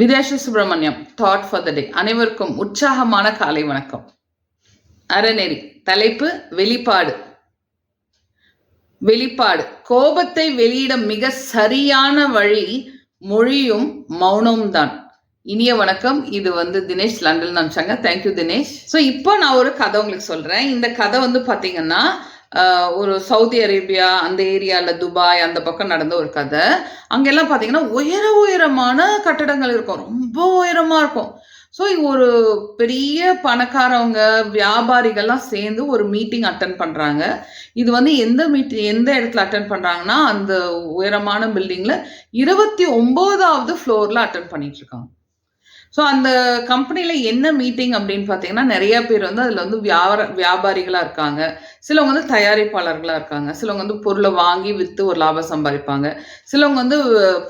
விதேஷ Subramaniam thought for the day அனைவருக்கும் உற்சாகமான காலை வணக்கம். அறநெறி தலைப்பு வெளிப்பாடு. வெளிப்பாடு. கோபத்தை வெளியிட மிக சரியான வழி மொழியும் மௌனமும் தான் இனிய வணக்கம். இது வந்து தினேஷ் லண்டன் அனுப்பிச்சாங்க தேங்க்யூ தினேஷ். ஸோ இப்போ நான் ஒரு கதை உங்களுக்கு சொல்கிறேன் இந்த கதை வந்து பார்த்தீங்கன்னா ஒரு சவுதி அரேபியா அந்த ஏரியாவில் துபாய் அந்த பக்கம் நடந்த ஒரு கதை. அங்கெல்லாம் பார்த்தீங்கன்னா உயர உயரமான கட்டடங்கள் இருக்கும். ரொம்ப உயரமாக இருக்கும். ஸோ ஒரு பெரிய பணக்காரவங்க வியாபாரிகள்லாம் சேர்ந்து ஒரு மீட்டிங் அட்டன் பண்ணுறாங்க இது வந்து எந்த மீட்டிங் எந்த இடத்துல அட்டன் பண்ணுறாங்கன்னா அந்த உயரமான பில்டிங்கில் இருபத்தி ஒம்போதாவது ஃப்ளோரில் அட்டன் பண்ணிட்டு இருக்காங்க. ஸோ அந்த கம்பெனியில் என்ன மீட்டிங் அப்படின்னு பார்த்தீங்கன்னா நிறைய பேர் வந்து அதில் வந்து வியாபார வியாபாரிகளாக இருக்காங்க. சிலவங்க வந்து தயாரிப்பாளர்களாக இருக்காங்க. சிலவங்க வந்து பொருளை வாங்கி விற்று ஒரு லாபம் சம்பாதிப்பாங்க. சிலவங்க வந்து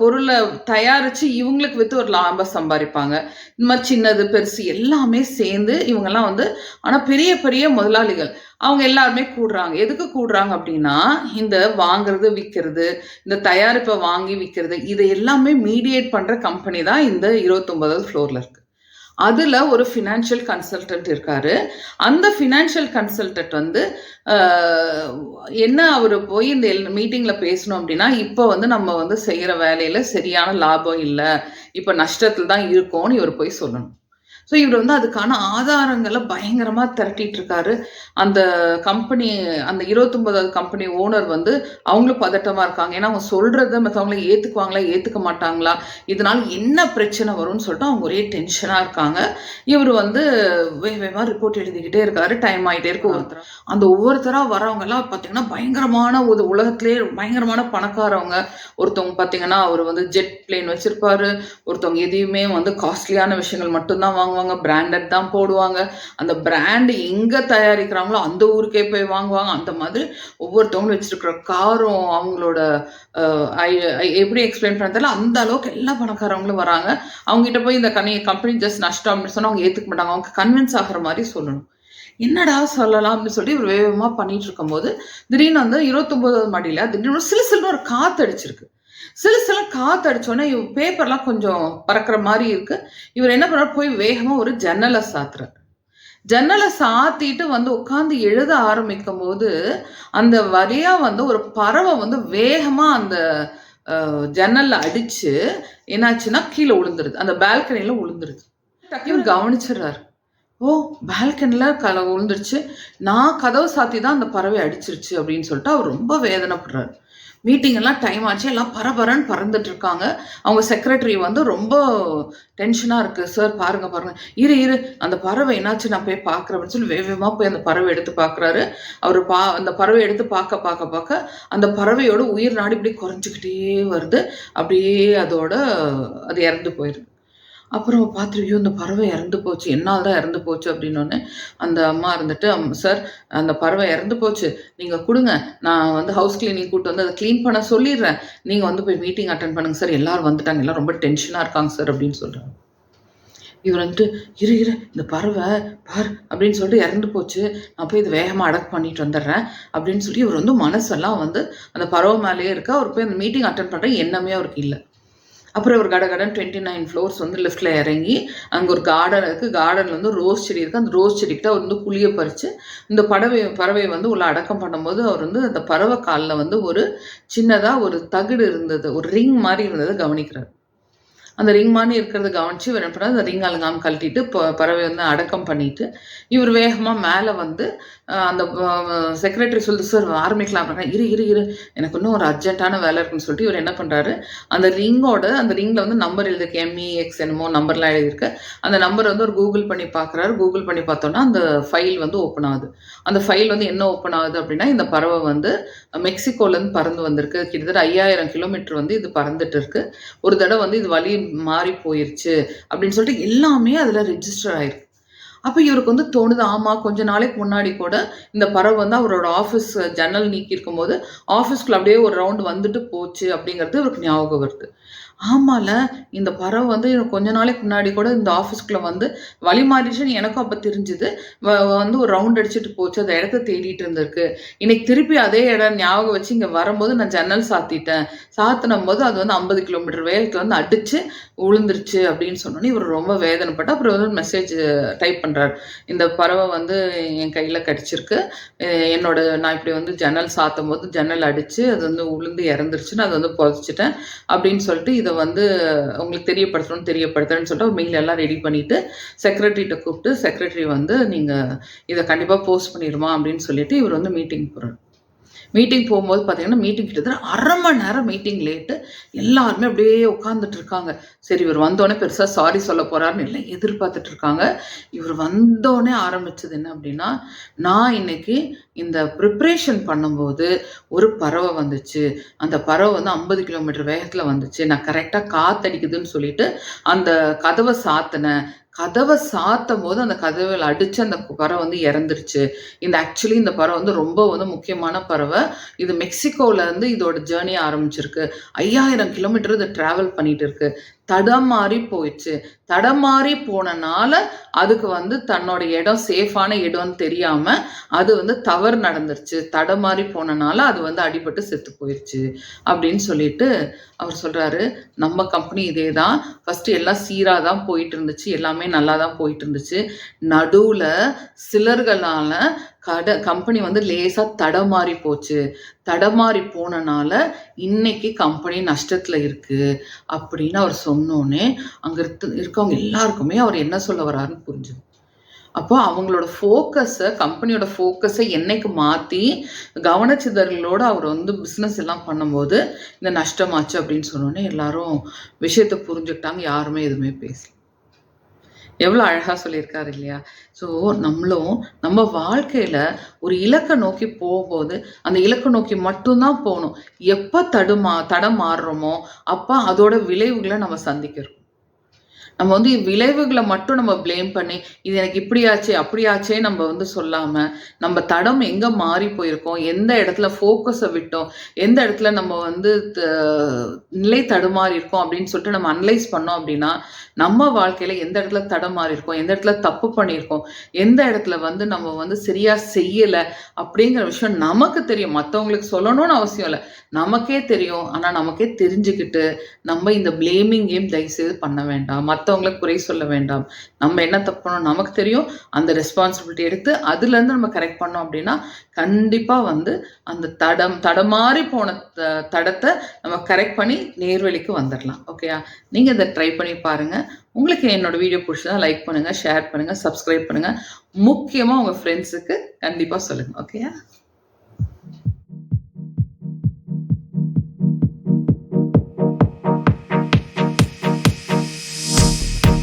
பொருளை தயாரித்து இவங்களுக்கு விற்று ஒரு லாபம் சம்பாதிப்பாங்க. இந்த மாதிரி சின்னது பெருசு எல்லாமே சேர்ந்து இவங்கெல்லாம் வந்து ஆனால் பெரிய பெரிய முதலாளிகள். அவங்க எல்லாருமே கூடுறாங்க. எதுக்கு கூடுறாங்க அப்படின்னா இந்த வாங்குறது விற்கிறது இந்த தயாரிப்பை வாங்கி விற்கிறது இதை எல்லாமே மீடியேட் பண்ணுற கம்பெனி தான் இந்த இருபத்தொன்பதாவது ஃப்ளோரில் இருக்குது அதில் ஒரு ஃபினான்ஷியல் கன்சல்டன்ட் இருக்காரு. அந்த ஃபினான்ஷியல் கன்சல்டன்ட் வந்து என்ன அவர் போய் இந்த மீட்டிங்கில் பேசணும் அப்படின்னா இப்போ வந்து நம்ம வந்து செய்கிற வேலையில் சரியான லாபம் இல்லை. இப்போ நஷ்டத்தில் தான் இருக்கோம்னு இவர் போய் சொல்லணும். ஸோ இவர் வந்து அதுக்கான ஆதாரங்களை பயங்கரமாக திரட்டிட்டு இருக்காரு அந்த கம்பெனி அந்த இருபத்தொன்பதாவது கம்பெனி ஓனர் வந்து அவங்களும் பதட்டமாக இருக்காங்க. ஏன்னா அவங்க சொல்கிறத மற்றவங்கள ஏற்றுக்குவாங்களா ஏற்றுக்க மாட்டாங்களா? இதனால் என்ன பிரச்சனை வரும்னு சொல்லிட்டு அவங்க ஒரே டென்ஷனாக இருக்காங்க. இவர் வந்து வேக வேகமாக ரிப்போர்ட் எழுதிக்கிட்டே இருக்காரு. டைம் ஆகிட்டே இருக்கு. ஒருத்தர் அந்த ஒவ்வொருத்தராக வரவங்க எல்லாம் பார்த்தீங்கன்னா பயங்கரமான ஒரு உலகத்திலே பயங்கரமான பணக்காரவங்க. ஒருத்தவங்க பார்த்தீங்கன்னா அவர் வந்து ஜெட் பிளேன் வச்சிருப்பாரு. ஒருத்தவங்க எதையுமே வந்து காஸ்ட்லியான விஷயங்கள் மட்டும்தான் வாங்குவாங்க பிராண்டட் தான் போடுவாங்க. அந்த பிராண்டு எங்கே தயாரிக்கிறாங்களோ அந்த ஊருக்கே போய் வாங்குவாங்க. அந்த மாதிரி ஒவ்வொருத்தவங்களும் வச்சிருக்கிற காரும் அவங்களோட ஐ- எப்படி எக்ஸ்பிளைன் பண்ண தெரியல. அந்த அளவுக்கு எல்லா பணக்காரவங்களும் வராங்க. அவங்ககிட்ட போய் இந்த கனி கம்பெனி ஜஸ்ட் நஷ்டம் அப்படின்னு சொன்னால் அவங்க ஏற்றுக்க மாட்டாங்க. அவங்க கன்வின்ஸ் ஆகிற மாதிரி சொல்லணும். என்னடா சொல்லலாம் அப்படின்னு சொல்லி ஒரு வேகமாக பண்ணிட்டு இருக்கும்போது திடீர்னு வந்து இருபத்தொம்போதாவது மாடியில் திடீர்னு சில சில ஒரு காற்று அடிச்சிருக்கு. சிலு சில காற்று அடிச்சோடனே இவ் பேப்பர்லாம் கொஞ்சம் பறக்கிற மாதிரி இருக்கு. இவர் என்ன பண்ணார் போய் வேகமாக ஒரு ஜன்னலை சாத்துறார். ஜன்னலை சாத்திட்டு வந்து உட்காந்து எழுத ஆரம்பிக்கும் போது அந்த வழியா வந்து ஒரு பறவை வந்து வேகமா அந்த ஜன்னல்ல அடிச்சு என்னாச்சுன்னா கீழே விழுந்துருது அந்த பால்கனில விழுந்துருது இவர் கவனிச்சிடுறாரு. ஓ பால்கனியில் கல விழுந்துருச்சு நான் கதவை சாத்தி தான் அந்த பறவை அடிச்சிருச்சு அப்படின்னு சொல்லிட்டு அவர் ரொம்ப வேதனைப்படுறாரு. மீட்டிங் எல்லாம் டைம் ஆச்சு. எல்லாம் பரபரன்னு பறந்துட்டு இருக்காங்க. அவங்க செக்ரட்டரி வந்து ரொம்ப டென்ஷனாக இருக்கு. சார் பாருங்க பாருங்க. இரு இரு. அந்த பறவை என்னாச்சு? நான் போய் பார்க்குறேன். அப்படின்னு சொல்லி வேகமாக போய் அந்த பறவை எடுத்து பார்க்குறாரு. அவர் பா அந்த பறவை எடுத்து பார்க்க பார்க்க பார்க்க அந்த பறவையோட உயிர் நாடு இப்படி குறைஞ்சிக்கிட்டே வருது. அப்படியே அதோட அது இறந்து போயிடுது அப்புறம் பார்த்து ஐயோ இந்த பறவை இறந்து போச்சு. என்னால் தான் இறந்து போச்சு அப்படின்னோடனே அந்த அம்மா இருந்துட்டு "அம், சார் அந்த பறவை இறந்து போச்சு. நீங்கள் கொடுங்க. நான் வந்து ஹவுஸ் கிளீனிங் கூட்டு வந்து அதை க்ளீன் பண்ண சொல்லிடுறேன். நீங்கள் வந்து போய் மீட்டிங் அட்டன் பண்ணுங்க சார் எல்லோரும் வந்துட்டாங்க. எல்லாம் ரொம்ப டென்ஷனாக இருக்காங்க சார் அப்படின்னு சொல்கிறாங்க இவர் வந்துட்டு இரு இரு இந்த பறவை பார் அப்படின்னு சொல்லிட்டு இறந்து போச்சு. நான் போய் இது வேகமாக அடக் பண்ணிட்டு வந்துடுறேன் அப்படின்னு சொல்லி இவர் வந்து மனசெல்லாம் வந்து அந்த பறவை மேலேயே இருக்கா அவர் போய் அந்த மீட்டிங் அட்டன் பண்ணுற எண்ணமே அவருக்கு இல்லை. அப்புறம் ஒரு கடகடன் டுவெண்ட்டி நைன் ஃப்ளோர்ஸ் வந்து லிஃப்ட்டில் இறங்கி அங்கே ஒரு கார்டன் இருக்குது கார்டனில் வந்து ரோஸ் செடி இருக்குது அந்த ரோஸ் செடிக்கிட்ட அவர் வந்து புளியை பறித்து இந்த பறவை பறவையை வந்து உள்ள அடக்கம் பண்ணும்போது அவர் வந்து அந்த பறவை காலில் வந்து ஒரு சின்னதாக ஒரு தகுடு இருந்தது. ஒரு ரிங் மாதிரி இருந்ததை கவனிக்கிறார். அந்த ரிங் மாதிரி இருக்கிறத கவனித்து இவர் என்ன பண்ணாரு, அந்த ரிங் அலங்காம் கழட்டிட்டு ப- பறவை வந்து அடக்கம் பண்ணிட்டு இவர் வேகமாக மேலே வந்து அந்த செக்ரட்டரி சொல்லுது சார் ஆரம்பிக்கலாம் அப்படின்னா இரு இரு இரு. எனக்கு இன்னும் ஒரு அர்ஜென்ட்டான வேலை இருக்குன்னு சொல்லிட்டு இவர் என்ன பண்ணுறாரு அந்த ரிங்கோட அந்த ரிங்கில் வந்து நம்பர் எழுதிருக்கு எம்இஎக்ஸ் என்னமோ நம்பர்லாம் எழுதியிருக்கு. அந்த நம்பர் வந்து ஒரு கூகுள் பண்ணி பார்க்குறாரு கூகுள் பண்ணி பார்த்தோன்னா அந்த ஃபைல் வந்து ஓப்பன் ஆகுது. அந்த ஃபைல் வந்து என்ன ஓப்பன் ஆகுது அப்படின்னா இந்த பறவை வந்து மெக்சிகோலேருந்து பறந்து வந்திருக்கு. கிட்டத்தட்ட ஐயாயிரம் கிலோமீட்டர் வந்து இது பறந்துட்டு இருக்கு ஒரு தடவை வந்து இது வழி மாறி போயிருச்சு. அப்படின்னு சொல்லிட்டு எல்லாமே அதில் ரெஜிஸ்டர் ஆயிருக்கு. அப்போ இவருக்கு வந்து தோணுது ஆமாம் கொஞ்ச நாளைக்கு முன்னாடி கூட இந்த பறவை வந்து அவரோட ஆஃபீஸ் ஜன்னல் நீக்கி இருக்கும்போது ஆஃபீஸ்க்குள்ள அப்படியே ஒரு ரவுண்டு வந்துட்டு போச்சு அப்படிங்கிறது இவருக்கு ஞாபகம் வருது. ஆமால இந்த பறவை வந்து கொஞ்ச நாளைக்கு முன்னாடி கூட இந்த ஆஃபீஸ்க்குள்ள வந்து வழி மாறிடுச்சுன்னு எனக்கும் அப்போ தெரிஞ்சுது. வ- வந்து ஒரு ரவுண்ட் அடிச்சுட்டு போச்சு அந்த இடத்த தேடிட்டு இருந்திருக்கு. இன்னைக்கு திருப்பி அதே இடம் ஞாபகம் வச்சு இங்கே வரும்போது நான் ஜன்னல் சாத்திட்டேன். சாத்தினும் போது அது வந்து ஐம்பது கிலோமீட்டர் வேகத்தில் வந்து அடிச்சு விழுந்துருச்சு அப்படின்னு சொன்னோன்னே இவர் ரொம்ப வேதனைப்பட்டு அப்புறம் வந்து மெசேஜ் டைப் பண்ணுறார் இந்த பறவை வந்து என் கையில் கடிச்சிருக்கு. என்னோட நான் இப்படி வந்து ஜன்னல் சாத்தும் போது ஜன்னல் அடித்து அது வந்து உளுந்து இறந்துருச்சுன்னு அதை வந்து புதைச்சிட்டேன். அப்படின்னு சொல்லிட்டு இதை வந்து உங்களுக்கு தெரியப்படுத்தணும்னு தெரியப்படுத்துறேன்னு சொல்லிட்டு ஒரு மெயில் எல்லாம் ரெடி பண்ணிவிட்டு செக்ரட்டரிகிட்ட கூப்பிட்டு செக்ரட்டரி வந்து நீங்கள் இதை கண்டிப்பாக போஸ்ட் பண்ணிடுமா அப்படின்னு சொல்லிட்டு இவர் வந்து மீட்டிங் போகிறார் மீட்டிங் போகும்போது பார்த்தீங்கன்னா மீட்டிங் கிட்டத்தட்ட அரை மணி நேரம் மீட்டிங் லேட்டு எல்லாருமே அப்படியே உட்காந்துட்டு இருக்காங்க. சரி இவர் வந்தோடனே பெருசாக சாரி சொல்ல போகிறாருன்னு இல்லை எதிர்பார்த்துட்டு இருக்காங்க. இவர் வந்தோடனே ஆரம்பித்தது என்ன அப்படின்னா நான் இன்னைக்கு இந்த ப்ரிப்ரேஷன் பண்ணும்போது ஒரு பறவை வந்துச்சு. அந்த பறவை வந்து ஐம்பது கிலோமீட்டர் வேகத்தில் வந்துச்சு. நான் கரெக்டாக காத்தடிக்குதுன்னு சொல்லிட்டு அந்த கதவை சாத்தினேன். கதவை சாத்தும் போது அந்த கதவில் அடிச்சு அந்த பறவை வந்து இறந்துருச்சு. இந்த ஆக்சுவலி இந்த பறவை வந்து ரொம்ப வந்து முக்கியமான பறவை. இது மெக்சிகோல இருந்து இதோட ஜேர்னி ஆரம்பிச்சிருக்கு. ஐயாயிரம் கிலோமீட்டர் இது டிராவல் பண்ணிட்டு இருக்கு. தடமாறி போயிடுச்சு. தடமாறி போனனால அதுக்கு வந்து தன்னோட இடம் சேஃபான இடம்னு தெரியாம அது வந்து தவறு நடந்துருச்சு. தடமாறி போனனால அது வந்து அடிபட்டு செத்து போயிடுச்சு அப்படின்னு சொல்லிட்டு அவர் சொல்றாரு. நம்ம கம்பெனி இதே தான். ஃபர்ஸ்ட் எல்லாம் சீராக தான் போயிட்டு இருந்துச்சு. எல்லாமே நல்லா தான் போயிட்டு இருந்துச்சு. நடுவில் சிலர்களால கட கம்பெனி வந்து லேசாக தடமாறி போச்சு. தடமாறி போனனால இன்னைக்கு கம்பெனி நஷ்டத்தில் இருக்குது அப்படின்னு அவர் சொன்னோன்னே அங்கே இருக்க இருக்கவங்க எல்லாருக்குமே அவர் என்ன சொல்ல வர்றாருன்னு புரிஞ்சுது. அப்போ அவங்களோட ஃபோக்கஸை கம்பெனியோட ஃபோக்கஸை என்னைக்கு மாற்றி கவனச்சிதறலோட அவர் வந்து பிஸ்னஸ் எல்லாம் பண்ணும்போது இந்த நஷ்டமாச்சு அப்படின்னு சொன்னோன்னே எல்லாரும் விஷயத்தை புரிஞ்சுக்கிட்டாங்க யாருமே எதுவுமே பேசல. எவ்வளோ அழகாக சொல்லியிருக்காரு இல்லையா? ஸோ நம்மளும் நம்ம வாழ்க்கையில் ஒரு இலக்கை நோக்கி போகும்போது அந்த இலக்கை நோக்கி மட்டும்தான் போகணும். எப்போ தடுமா தடம் மாறுறோமோ அப்போ அதோட விளைவுகளை நம்ம சந்திக்கிறோம். நம்ம வந்து விளைவுகளை மட்டும் நம்ம ப்ளேம் பண்ணி இது எனக்கு இப்படியாச்சே அப்படியாச்சே நம்ம வந்து சொல்லாம நம்ம தடம் எங்க மாறி போயிருக்கோம்? எந்த இடத்துல ஃபோக்கஸை விட்டோம்? எந்த இடத்துல நம்ம வந்து த- நிலை தடுமாறி இருக்கோம் அப்படின்னு சொல்லிட்டு நம்ம அனலைஸ் பண்ணோம் அப்படின்னா நம்ம வாழ்க்கையில எந்த இடத்துல தடமாறி இருக்கோம் எந்த இடத்துல தப்பு பண்ணியிருக்கோம்? எந்த இடத்துல வந்து நம்ம வந்து சரியா செய்யல? அப்படிங்கிற விஷயம் நமக்கு தெரியும். மற்றவங்களுக்கு சொல்லணும்னு அவசியம் இல்லை. நமக்கே தெரியும். ஆனா நமக்கே தெரிஞ்சுக்கிட்டு நம்ம இந்த பிளேமிங் கேம் தயவுசெய்து பண்ண வேண்டாம். மற்றவங்களை குறை சொல்ல வேண்டாம். நம்ம என்ன தப்பு நமக்கு தெரியும். அந்த ரெஸ்பான்சிபிலிட்டி எடுத்து அதுலேருந்து நம்ம கரெக்ட் பண்ணோம் அப்படின்னா கண்டிப்பாக வந்து அந்த தடம் தடமாறி போன தடத்தை நம்ம கரெக்ட் பண்ணி நேர்வழிக்கு வந்துடலாம் ஓகேயா நீங்கள் இதை ட்ரை பண்ணி பாருங்கள் உங்களுக்கு என்னோட வீடியோ பிடிச்சதா லைக் பண்ணுங்கள் ஷேர் பண்ணுங்கள் சப்ஸ்கிரைப் பண்ணுங்கள் முக்கியமாக உங்கள் ஃப்ரெண்ட்ஸுக்கு கண்டிப்பாக சொல்லுங்கள் ஓகேயா